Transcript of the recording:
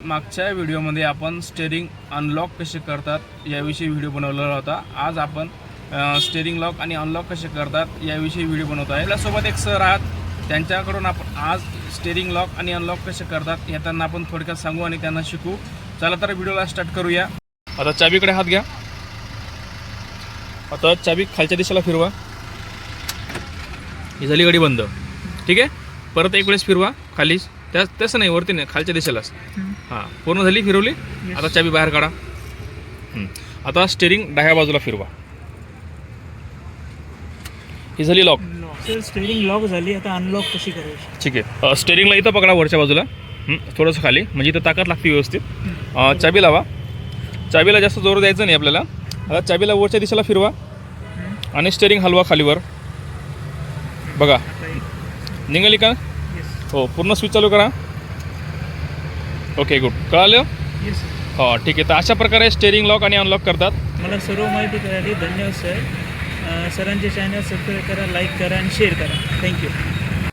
मागच्या व्हिडिओमध्ये आपण स्टेरिंग अनलॉक कसे करतात याविषयी व्हिडिओ बनवलेला होता. आज आपण स्टेरिंग लॉक आणि अनलॉक कसे करतात याविषयी व्हिडिओ बनवतो आहे. आपल्यासोबत एक सर आहात. त्यांच्याकडून आपण आज स्टेरिंग लॉक आणि अनलॉक कसे करतात हे त्यांना आपण थोडक्यात सांगू आणि त्यांना शिकू चला तर व्हिडिओला स्टार्ट करूया. आता चाबीकडे हात घ्या. आता चाबी खालच्या दिशेला फिरवा. ही झाली गाडी बंद. ठीक आहे? परत एक वेळेस फिरवा खाली. त्या तसं नाही वरती नाही खालच्या दिशेलाच. हां पूर्ण झाली फिरवली. आता चाबी बाहेर काढा. हं. आता स्टेरिंग डाव्या बाजूला फिरवा. ही झाली लॉक सर स्टेरिंग लॉक झाली आता अनलॉक कशी करायची? ठीक आहे. स्टेरिंगला इथं पकडा वरच्या बाजूला. हं, थोडंसं खाली. म्हणजे इथं ताकद लागते व्यवस्थित. अ, चाबी लावा. चाबीला जास्त जोर द्यायचं नाही आपल्याला. आता चाबीला वरच्या दिशेला फिरवा. आणि स्टेरिंग हलवा खालीवर. बघा. निघाली का? हो पूर्ण स्विच चालू करा. ओके गुड कळालं? हो ठीक आहे. तर अशा प्रकारे स्टेरिंग लॉक आणि अनलॉक करतात. मला सर्व माहिती कळाली धन्यवाद सर सरांचे चॅनल सबस्क्राईब करा लाईक करा आणि शेअर करा. थँक्यू